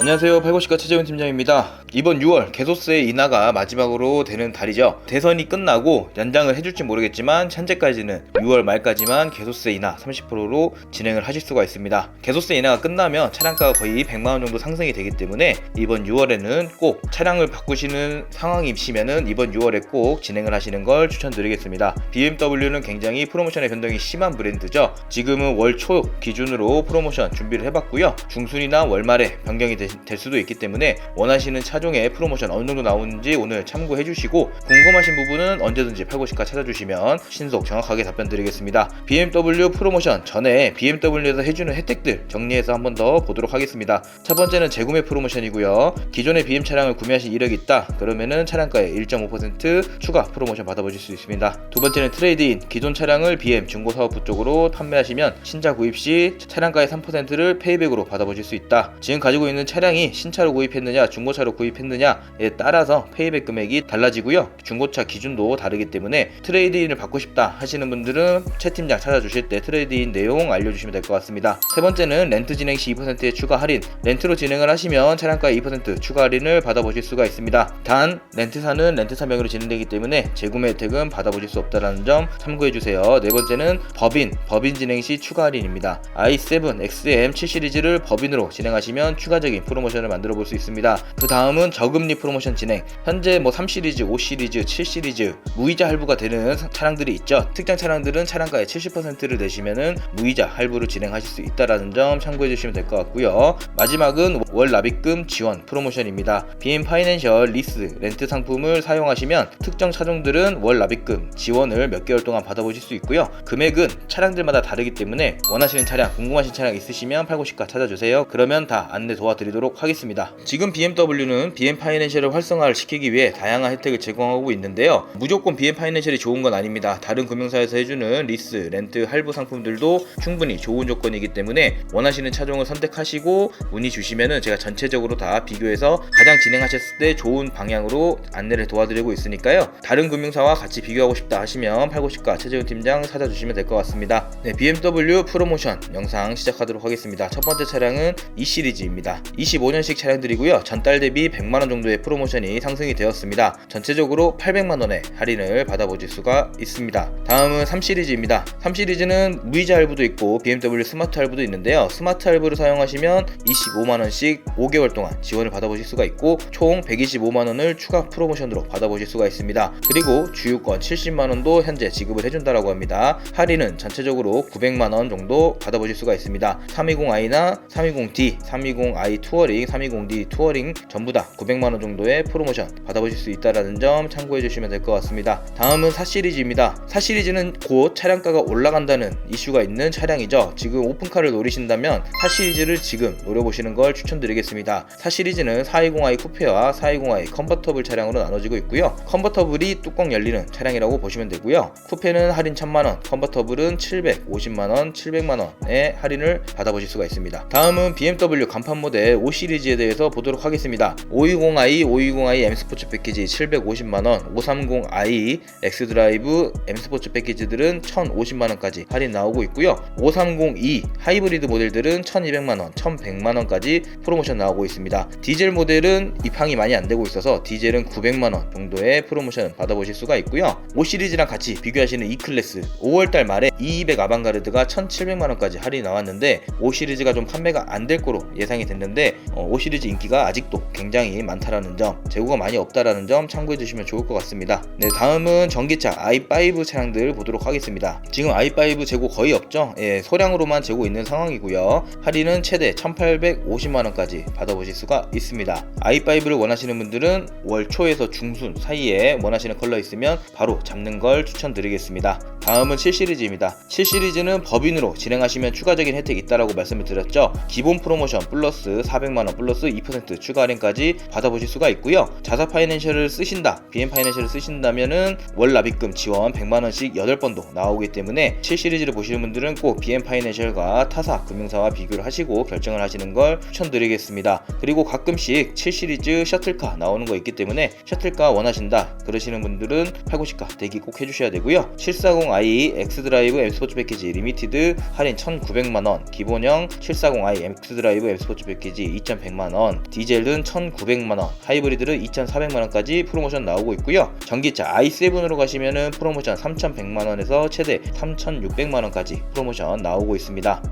안녕하세요. 850가 최재훈 팀장입니다. 이번 6월 개소세 인하가 마지막으로 되는 달이죠. 대선이 끝나고 연장을 해줄지 모르겠지만 현재까지는 6월 말까지만 개소세 인하 30%로 진행을 하실 수가 있습니다. 개소세 인하가 끝나면 차량가가 거의 100만 원 정도 상승이 되기 때문에 이번 6월에는 꼭 차량을 바꾸시는 상황이시면은 이번 6월에 꼭 진행을 하시는 걸 추천드리겠습니다. BMW는 굉장히 프로모션의 변동이 심한 브랜드죠. 지금은 월 초 기준으로 프로모션 준비를 해봤고요. 중순이나 월말에 변경이 되- 될 수도 있기 때문에 원하시는 차종의 프로모션 어느 정도 나오는지 오늘 참고해 주시고 궁금하신 부분은 언제든지 850가 찾아주시면 신속 정확하게 답변 드리겠습니다. BMW 프로모션 전에 BMW에서 해주는 혜택들 정리해서 한 번 더 보도록 하겠습니다. 첫 번째는 재구매 프로모션이고요. 기존의 BM 차량을 구매하신 이력이 있다. 그러면은 차량가의 1.5% 추가 프로모션 받아보실 수 있습니다. 두 번째는 트레이드인 기존 차량을 BM 중고사업부 쪽으로 판매하시면 신차 구입 시 차량가의 3%를 페이백으로 받아보실 수 있다. 지금 가지고 있는 차량 이 신차로 구입했느냐 중고차로 구입했느냐에 따라서 페이백 금액이 달라지고요. 중고차 기준도 다르기 때문에 트레이드인을 받고 싶다 하시는 분들은 채 팀장 찾아주실 때 트레이드인 내용 알려주시면 될 것 같습니다. 세 번째는 렌트 진행 시 2%의 추가 할인. 렌트로 진행을 하시면 차량가 2% 추가 할인을 받아보실 수가 있습니다. 단 렌트사는 렌트사 명의로 진행되기 때문에 재구매 혜택은 받아보실 수 없다는 점 참고해 주세요. 네 번째는 법인, 법인 진행 시 추가 할인입니다. i7, XM 7 시리즈를 법인으로 진행하시면 추가적인 프로모션을 만들어 볼 수 있습니다. 그 다음은 저금리 프로모션 진행. 현재 뭐 3 시리즈, 5 시리즈, 7 시리즈 무이자 할부가 되는 차량들이 있죠. 특정 차량들은 차량가의 70%를 내시면은 무이자 할부를 진행하실 수 있다라는 점 참고해 주시면 될 것 같고요. 마지막은 월 납입금 지원 프로모션입니다. BM 파이낸셜 리스 렌트 상품을 사용하시면 특정 차종들은 월 납입금 지원을 몇 개월 동안 받아보실 수 있고요. 금액은 차량들마다 다르기 때문에 원하시는 차량, 궁금하신 차량 있으시면 850가 찾아주세요. 그러면 다 안내 도와드리도록 하겠습니다. 지금 BMW는 BM 파이낸셜을 활성화를 시키기 위해 다양한 혜택을 제공하고 있는데요. 무조건 BM 파이낸셜이 좋은 건 아닙니다. 다른 금융사에서 해주는 리스, 렌트, 할부 상품들도 충분히 좋은 조건이기 때문에 원하시는 차종을 선택하시고 문의 주시면은 제가 전체적으로 다 비교해서 가장 진행하셨을 때 좋은 방향으로 안내를 도와드리고 있으니까요. 다른 금융사와 같이 비교하고 싶다 하시면 850가 최재훈 팀장 찾아주시면 될 것 같습니다. 네, BMW 프로모션 영상 시작하도록 하겠습니다. 첫 번째 차량은 E 시리즈입니다. 25년식 차량들이고요. 전달 대비 100만 원 정도의 프로모션이 상승이 되었습니다. 전체적으로 800만 원의 할인을 받아보실 수가 있습니다. 다음은 3 시리즈입니다. 3 시리즈는 무이자 할부도 있고 BMW 스마트 할부도 있는데요. 스마트 할부를 사용하시면 25만 원씩 5개월 동안 지원을 받아보실 수가 있고 총 125만 원을 추가 프로모션으로 받아보실 수가 있습니다. 그리고 주유권 70만 원도 현재 지급을 해준다라고 합니다. 할인은 전체적으로 900만 원 정도 받아보실 수가 있습니다. 320i나 320d, 320i 투어링, 320d 투어링 전부 다 900만 원 정도의 프로모션 받아보실 수 있다라는 점 참고해 주시면 될 것 같습니다. 다음은 4 시리즈입니다. 4 시리즈는 곧 차량가가 올라간다는 이슈가 있는 차량이죠. 지금 오픈카를 노리신다면 4 시리즈를 지금 노려보시는 걸 추천드리겠습니다. 4 시리즈는 420i 쿠페와 420i 컨버터블 차량으로 나눠지고 있고요. 컨버터블이 뚜껑 열리는 차량이라고 보시면 되고요. 쿠페는 할인 1000만원, 컨버터블은 750만원, 700만원의 할인을 받아보실 수가 있습니다. 다음은 BMW 간판 모델 5 시리즈에 대해서 보도록 하겠습니다. 520i, 520i M 스포츠 패키지 750만원, 530i X 드라이브 M 스포츠 패키지들은 1,050만원까지 할인 나오고 있고요. 530e 하이브리드 모델들은 1,200만원, 1,100만원까지 프로모션 나오고 있습니다. 디젤 모델은 입항이 많이 안 되고 있어서 디젤은 900만원 정도의 프로모션 받아보실 수가 있고요. 5 시리즈랑 같이 비교하시는 E 클래스 5월달 말에 E200 아방가르드가 1,700만원까지 할인이 나왔는데 5 시리즈가 좀 판매가 안 될 거로 예상이 됐는데 어, 5 시리즈 인기가 아직도 굉장히 많다라는 점, 재고가 많이 없다라는 점 참고해 주시면 좋을 것 같습니다. 네, 다음은 전기차 i5 차량들 보도록 하겠습니다. 지금 i5 재고 거의 없죠? 예, 소량으로만 재고 있는 상황이고요. 할인은 최대 1,850만 원까지 받아보실 수가 있습니다. i5를 원하시는 분들은 월 초에서 중순 사이에 원하시는 컬러 있으면 바로 잡는 걸 추천드리겠습니다. 다음은 7 시리즈입니다. 7 시리즈는 법인으로 진행하시면 추가적인 혜택이 있다라고 말씀을 드렸죠. 기본 프로모션 플러스 400만원 플러스 2% 추가 할인까지 받아보실 수가 있고요. 자사 파이낸셜을 쓰신다, BM 파이낸셜을 쓰신다면은 월 납입금 지원 100만원씩 8번도 나오기 때문에 7 시리즈를 보시는 분들은 꼭 BM 파이낸셜과 타사 금융사와 비교를 하시고 결정을 하시는 걸 추천드리겠습니다. 그리고 가끔씩 7 시리즈 셔틀카 나오는 거 있기 때문에 셔틀카 원하신다 그러시는 분들은 890가 대기 꼭 해주셔야 되고요. 740i X 드라이브 M 스포츠 패키지 리미티드 할인 1,900만 원, 기본형 740i X 드라이브 M 스포츠 패키지 i3 2,100만원, 디젤은 1,900만원, 하이브리드는 2,400만원까지 프로모션 나오고 있고요. 전기차 i7으로 가시면은 프로모션 3,100만원에서 최대 3,600만원까지 프로모션 나오고 있습니다.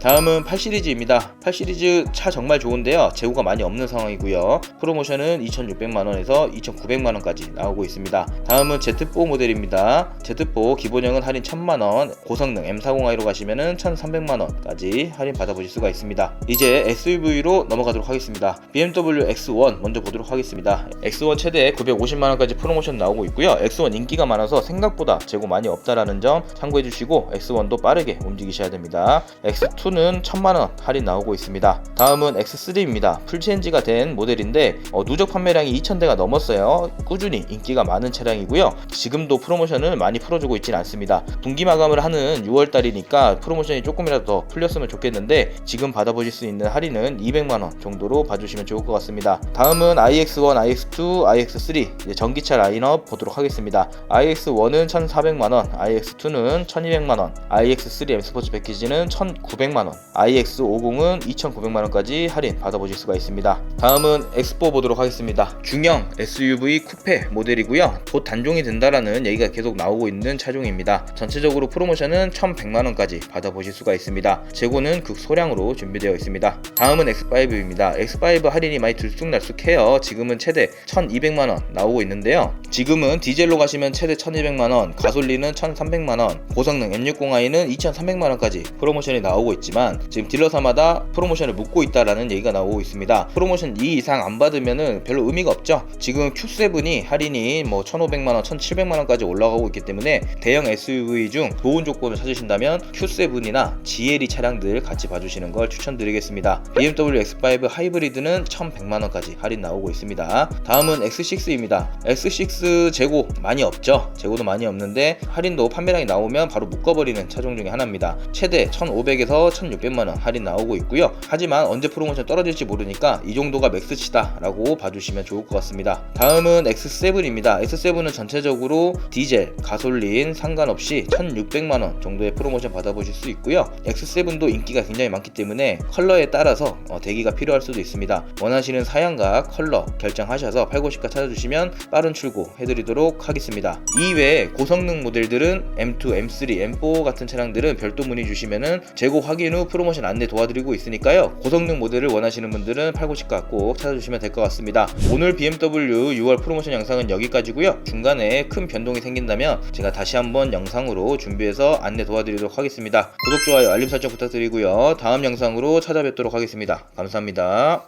다음은 8시리즈입니다. 8시리즈 차 정말 좋은데요. 재고가 많이 없는 상황이고요. 프로모션은 2,600만원에서 2,900만원까지 나오고 있습니다. 다음은 Z4 모델입니다. Z4 기본형은 할인 1,000만원, 고성능 M40i로 가시면은 1,300만원까지 할인 받아보실 수가 있습니다. 이제 SUV로 넘어가도록 하겠습니다. BMW X1 먼저 보도록 하겠습니다. X1 최대 950만원까지 프로모션 나오고 있고요. X1 인기가 많아서 생각보다 재고 많이 없다라는 점 참고해 주시고 X1도 빠르게 움직이셔야 됩니다. X2 는 1000만원 할인 나오고 있습니다. 다음은 X3입니다. 풀체인지가 된 모델인데 어, 누적 판매량이 2000대가 넘었어요. 꾸준히 인기가 많은 차량이고요. 지금도 프로모션을 많이 풀어주고 있지는 않습니다. 분기 마감을 하는 6월달이니까 프로모션이 조금이라도 더 풀렸으면 좋겠는데 지금 받아보실 수 있는 할인은 200만원 정도로 봐주시면 좋을 것 같습니다. 다음은 iX1, iX2, iX3 이제 전기차 라인업 보도록 하겠습니다. iX1은 1,400만원, iX2는 1,200만원, iX3 M 스포츠 패키지는 1,900만원, iX50은 2,900만원까지 할인 받아보실 수가 있습니다. 다음은 X4 보도록 하겠습니다. 중형 SUV 쿠페 모델이고요. 곧 단종이 된다라는 얘기가 계속 나오고 있는 차종입니다. 전체적으로 프로모션은 1,100만원까지 받아보실 수가 있습니다. 재고는 극소량으로 준비되어 있습니다. 다음은 X5입니다. X5 할인이 많이 들쑥날쑥해요. 지금은 최대 1,200만원 나오고 있는데요. 지금은 디젤로 가시면 최대 1,200만원, 가솔린은 1,300만원, 고성능 M60i는 2,300만원까지 프로모션이 나오고 있 지만 지금 딜러사마다 프로모션을 묶고 있다라는 얘기가 나오고 있습니다. 프로모션 2 이상 안 받으면은 별로 의미가 없죠. 지금 Q7이 할인이 뭐 1,500만 원, 1,700만 원까지 올라가고 있기 때문에 대형 SUV 중 좋은 조건을 찾으신다면 Q7이나 GLE 차량들 같이 봐주시는 걸 추천드리겠습니다. BMW X5 하이브리드는 1,100만 원까지 할인 나오고 있습니다. 다음은 X6입니다. X6 재고 많이 없죠. 재고도 많이 없는데 할인도 판매량이 나오면 바로 묶어버리는 차종 중에 하나입니다. 최대 1,500에서 1,600만원 할인 나오고 있고요. 하지만 언제 프로모션 떨어질지 모르니까 이 정도가 맥스치다 라고 봐주시면 좋을 것 같습니다. 다음은 X7입니다. X7은 전체적으로 디젤, 가솔린 상관없이 1,600만원 정도의 프로모션 받아보실 수 있고요. X7도 인기가 굉장히 많기 때문에 컬러에 따라서 어, 대기가 필요할 수도 있습니다. 원하시는 사양과 컬러 결정하셔서 890가 찾아주시면 빠른 출고 해드리도록 하겠습니다. 이외에 고성능 모델들은 M2, M3, M4 같은 차량들은 별도 문의 주시면은 재고 확인 후 프로모션 안내 도와드리고 있으니까요. 고성능 모델을 원하시는 분들은 890가 꼭 찾아주시면 될 것 같습니다. 오늘 BMW 6월 프로모션 영상은 여기까지고요. 중간에 큰 변동이 생긴다면 제가 다시 한번 영상으로 준비해서 안내 도와드리도록 하겠습니다. 구독, 좋아요, 알림 설정 부탁드리고요. 다음 영상으로 찾아뵙도록 하겠습니다. 감사합니다.